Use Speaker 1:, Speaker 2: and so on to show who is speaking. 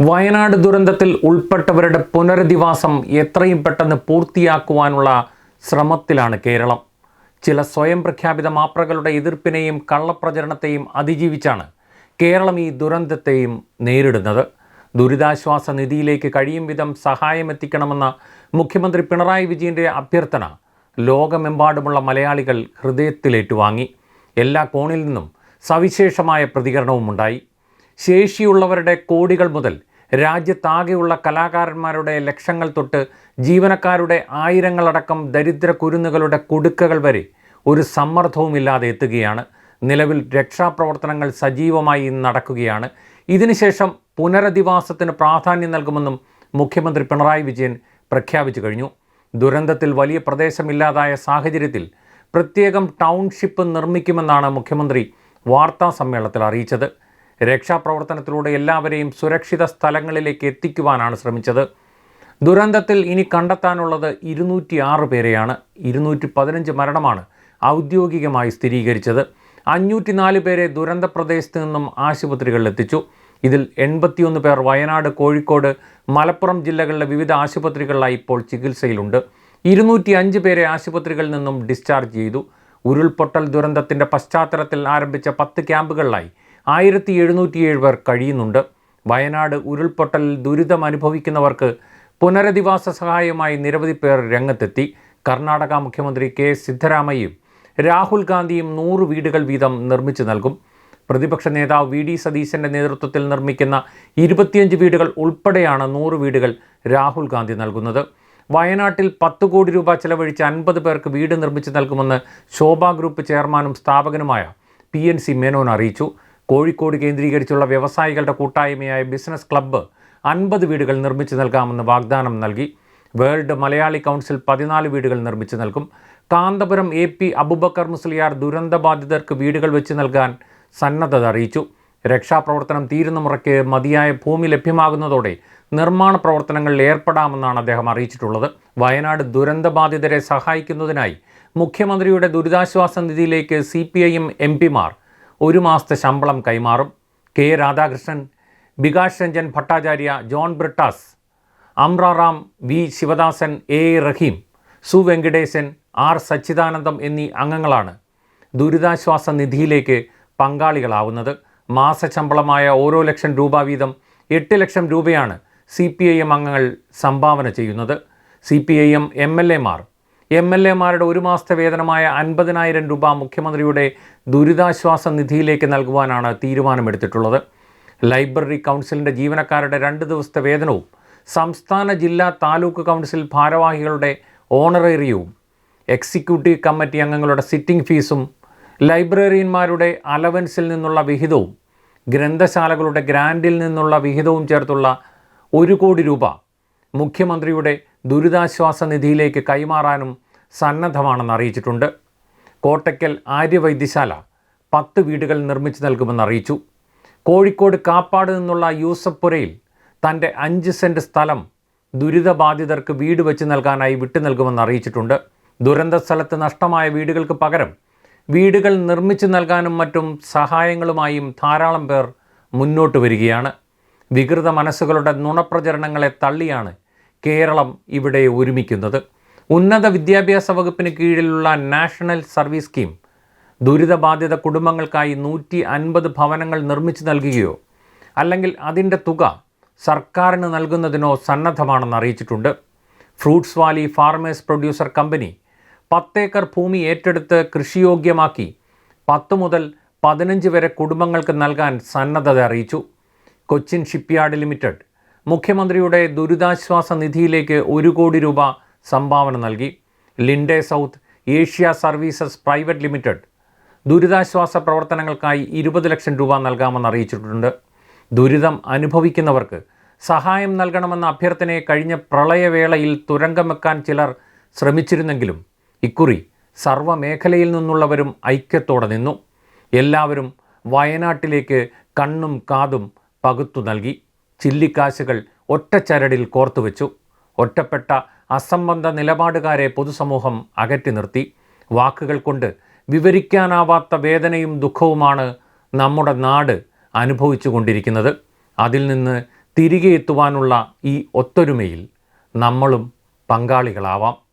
Speaker 1: വയനാട് ദുരന്തത്തിൽ ഉൾപ്പെട്ടവരുടെ പുനരധിവാസം എത്രയും പെട്ടെന്ന് പൂർത്തിയാക്കുവാനുള്ള ശ്രമത്തിലാണ് കേരളം. ചില സ്വയം പ്രഖ്യാപിത മാപ്രകളുടെ എതിർപ്പിനെയും കള്ളപ്രചരണത്തെയും അതിജീവിച്ചാണ് കേരളം ഈ ദുരന്തത്തെയും നേരിടുന്നത്. ദുരിതാശ്വാസ നിധിയിലേക്ക് കഴിയും വിധം സഹായം എത്തിക്കണമെന്ന മുഖ്യമന്ത്രി പിണറായി വിജയന്റെ അഭ്യർത്ഥന ലോകമെമ്പാടുമുള്ള മലയാളികൾ ഹൃദയത്തിലേറ്റുവാങ്ങി എല്ലാ കോണിൽ നിന്നും സവിശേഷമായ പ്രതികരണവുമുണ്ടായി. ശേഷിയുള്ളവരുടെ കോടികൾ മുതൽ രാജ്യത്താകെയുള്ള കലാകാരന്മാരുടെ ലക്ഷങ്ങൾ തൊട്ട് ജീവനക്കാരുടെ ആയിരങ്ങളടക്കം ദരിദ്ര കുരുന്നുകളുടെ കുടുക്കകൾ വരെ ഒരു സമ്മർദ്ദവുമില്ലാതെ എത്തുകയാണ്. നിലവിൽ രക്ഷാപ്രവർത്തനങ്ങൾ സജീവമായി നടക്കുകയാണ്. ഇതിനുശേഷം പുനരധിവാസത്തിന് പ്രാധാന്യം നൽകുമെന്നും മുഖ്യമന്ത്രി പിണറായി വിജയൻ പ്രഖ്യാപിച്ചു കഴിഞ്ഞു. ദുരന്തത്തിൽ വലിയ പ്രദേശമില്ലാതായ സാഹചര്യത്തിൽ പ്രത്യേകം ടൗൺഷിപ്പ് നിർമ്മിക്കുമെന്നാണ് മുഖ്യമന്ത്രി വാർത്താ സമ്മേളനത്തിൽ അറിയിച്ചത്. രക്ഷാപ്രവർത്തനത്തിലൂടെ എല്ലാവരെയും സുരക്ഷിത സ്ഥലങ്ങളിലേക്ക് എത്തിക്കുവാനാണ് ശ്രമിച്ചത്. ദുരന്തത്തിൽ ഇനി കണ്ടെത്താനുള്ളത് ഇരുന്നൂറ്റി ആറ് പേരെയാണ്. ഇരുന്നൂറ്റി പതിനഞ്ച് മരണമാണ് ഔദ്യോഗികമായി സ്ഥിരീകരിച്ചത്. അഞ്ഞൂറ്റി നാല് പേരെ ദുരന്ത പ്രദേശത്ത് നിന്നും ആശുപത്രികളിൽ എത്തിച്ചു ഇതിൽ എൺപത്തിയൊന്ന് പേർ വയനാട് കോഴിക്കോട് മലപ്പുറം ജില്ലകളിലെ വിവിധ ആശുപത്രികളിലായി ഇപ്പോൾ ചികിത്സയിലുണ്ട്. ഇരുന്നൂറ്റി അഞ്ച് പേരെ ആശുപത്രികളിൽ നിന്നും ഡിസ്ചാർജ് ചെയ്തു. ഉരുൾപൊട്ടൽ ദുരന്തത്തിന്റെ പശ്ചാത്തലത്തിൽ ആരംഭിച്ച പത്ത് ക്യാമ്പുകളിലായി ആയിരത്തി എഴുന്നൂറ്റിയേഴ് പേർ കഴിയുന്നുണ്ട്. വയനാട് ഉരുൾപൊട്ടൽ ദുരിതം അനുഭവിക്കുന്നവർക്ക് പുനരധിവാസ സഹായമായി നിരവധി പേർ രംഗത്തെത്തി. കർണാടക മുഖ്യമന്ത്രി കെ സിദ്ധരാമയ്യയും രാഹുൽ ഗാന്ധിയും നൂറ് വീടുകൾ വീതം നിർമ്മിച്ചു നൽകും. പ്രതിപക്ഷ നേതാവ് വി ഡി സതീശന്റെ നേതൃത്വത്തിൽ നിർമ്മിക്കുന്ന ഇരുപത്തിയഞ്ച് വീടുകൾ ഉൾപ്പെടെയാണ് നൂറ് വീടുകൾ രാഹുൽ ഗാന്ധി നൽകുന്നത്. വയനാട്ടിൽ പത്ത് കോടി രൂപ ചെലവഴിച്ച് അൻപത് പേർക്ക് വീട് നിർമ്മിച്ചു നൽകുമെന്ന് ശോഭ ഗ്രൂപ്പ് ചെയർമാനും സ്ഥാപകനുമായ പി എൻ സി മേനോൻ അറിയിച്ചു. കോഴിക്കോട് കേന്ദ്രീകരിച്ചുള്ള വ്യവസായികളുടെ കൂട്ടായ്മയായ ബിസിനസ് ക്ലബ്ബ് അൻപത് വീടുകൾ നിർമ്മിച്ചു നൽകാമെന്ന് വാഗ്ദാനം നൽകി. വേൾഡ് മലയാളി കൗൺസിൽ പതിനാല് വീടുകൾ നിർമ്മിച്ചു നൽകും. കാന്തപുരം എ പി അബുബക്കർ മുസ്ലിയാർ ദുരന്തബാധിതർക്ക് വീടുകൾ വെച്ച് നൽകാൻ സന്നദ്ധത അറിയിച്ചു. രക്ഷാപ്രവർത്തനം തീരുന്ന മുറയ്ക്ക് മതിയായ ഭൂമി ലഭ്യമാകുന്നതോടെ നിർമ്മാണ പ്രവർത്തനങ്ങളിൽ ഏർപ്പെടാമെന്നാണ് അദ്ദേഹം അറിയിച്ചിട്ടുള്ളത്. വയനാട് ദുരന്തബാധിതരെ സഹായിക്കുന്നതിനായി മുഖ്യമന്ത്രിയുടെ ദുരിതാശ്വാസ നിധിയിലേക്ക് C P I M M പിമാർ ഒരു മാസത്തെ ശമ്പളം കൈമാറും. K. Radhakrishnan Bikash Ranjan Bhattacharya John Brittas Amraram V. Sivadasan A. Rahim Su. R. Sachithanandam എന്നീ അംഗങ്ങളാണ് ദുരിതാശ്വാസ നിധിയിലേക്ക് പങ്കാളികളാവുന്നത്. മാസശമ്പളമായ ഓരോ ലക്ഷം രൂപ വീതം എട്ട് ലക്ഷം രൂപയാണ് സി. പി. ഐ. എം അംഗങ്ങൾ സംഭാവന ചെയ്യുന്നത്. C. P. I. M M L എമാർ എം എൽ എമാരുടെ ഒരു മാസത്തെ വേതനമായ അൻപതിനായിരം രൂപ മുഖ്യമന്ത്രിയുടെ ദുരിതാശ്വാസ നിധിയിലേക്ക് നൽകുവാനാണ് തീരുമാനമെടുത്തിട്ടുള്ളത്. ലൈബ്രറി കൗൺസിലിന്റെ ജീവനക്കാരുടെ രണ്ട് ദിവസത്തെ വേതനവും സംസ്ഥാന ജില്ലാ താലൂക്ക് കൗൺസിൽ ഭാരവാഹികളുടെ ഓണറേറിയവും എക്സിക്യൂട്ടീവ് കമ്മിറ്റി അംഗങ്ങളുടെ സിറ്റിംഗ് ഫീസും ലൈബ്രറിയന്മാരുടെ അലവൻസിൽ നിന്നുള്ള വിഹിതവും ഗ്രന്ഥശാലകളുടെ ഗ്രാൻഡിൽ നിന്നുള്ള വിഹിതവും ചേർത്തുള്ള ഒരു കോടി രൂപ മുഖ്യമന്ത്രിയുടെ ദുരിതാശ്വാസ നിധിയിലേക്ക് കൈമാറാനും സന്നദ്ധമാണെന്ന് അറിയിച്ചിട്ടുണ്ട്. കോട്ടയ്ക്കൽ ആര്യവൈദ്യശാല പത്ത് വീടുകൾ നിർമ്മിച്ചു നൽകുമെന്ന് അറിയിച്ചു. കോഴിക്കോട് കാപ്പാട് നിന്നുള്ള യൂസഫ് പുരയിൽ തന്റെ അഞ്ച് സെന്റ് സ്ഥലം ദുരിതബാധിതർക്ക് വീട് വെച്ച് നൽകാനായി വിട്ടു നൽകുമെന്ന് അറിയിച്ചിട്ടുണ്ട്. ദുരന്ത സ്ഥലത്ത് നഷ്ടമായ വീടുകൾക്ക് പകരം വീടുകൾ നിർമ്മിച്ചു നൽകാനും മറ്റും സഹായങ്ങളുമായും ധാരാളം പേർ മുന്നോട്ട് വരികയാണ്. വികൃത മനസ്സുകളുടെ നുണപ്രചരണങ്ങളെ തള്ളിയാണ് കേരളം ഇവിടെ ഒരുമിക്കുന്നത്. ഉന്നത വിദ്യാഭ്യാസ വകുപ്പിന് കീഴിലുള്ള നാഷണൽ സർവീസ് സ്കീം ദുരിതബാധിത കുടുംബങ്ങൾക്കായി നൂറ്റി അൻപത് ഭവനങ്ങൾ നിർമ്മിച്ചു നൽകുകയോ അല്ലെങ്കിൽ അതിന്റെ തുക സർക്കാരിന് നൽകുന്നതിനോ സന്നദ്ധമാണെന്ന് അറിയിച്ചിട്ടുണ്ട്. Fruits valley farmers producer company പത്തേക്കർ ഭൂമി ഏറ്റെടുത്ത് കൃഷിയോഗ്യമാക്കി പത്ത് മുതൽ പതിനഞ്ച് വരെ കുടുംബങ്ങൾക്ക് നൽകാൻ സന്നദ്ധത അറിയിച്ചു. കൊച്ചിൻ ഷിപ്പ്യാർഡ് ലിമിറ്റഡ് മുഖ്യമന്ത്രിയുടെ ദുരിതാശ്വാസ നിധിയിലേക്ക് ഒരു കോടി രൂപ സംഭാവന നൽകി. Linde South Asia services private limited ദുരിതാശ്വാസ പ്രവർത്തനങ്ങൾക്കായി ഇരുപത് ലക്ഷം രൂപ നൽകാമെന്ന് അറിയിച്ചിട്ടുണ്ട്. ദുരിതം അനുഭവിക്കുന്നവർക്ക് സഹായം നൽകണമെന്ന അഭ്യർത്ഥനയെ കഴിഞ്ഞ പ്രളയവേളയിൽ തുരങ്കം വെക്കാൻ ചിലർ ശ്രമിച്ചിരുന്നെങ്കിലും ഇക്കുറി സർവമേഖലയിൽ നിന്നുള്ളവരും ഐക്യത്തോടെ നിന്നു. എല്ലാവരും വയനാട്ടിലേക്ക് കണ്ണും കാതും പകുത്തു നൽകി. ചില്ലിക്കാശുകൾ ഒറ്റച്ചരടിൽ കോർത്തുവെച്ചു ഒറ്റപ്പെട്ട അസംബന്ധ നിലപാടുകാരെ പൊതുസമൂഹം അകറ്റി നിർത്തി. വാക്കുകൾ കൊണ്ട് വിവരിക്കാനാവാത്ത വേദനയും ദുഃഖവുമാണ് നമ്മുടെ നാട് അനുഭവിച്ചു കൊണ്ടിരിക്കുന്നത്. അതിൽ നിന്ന് തിരികെ എത്തുവാനുള്ള ഈ ഒത്തൊരുമയിൽ നമ്മളും പങ്കാളികളാവാം.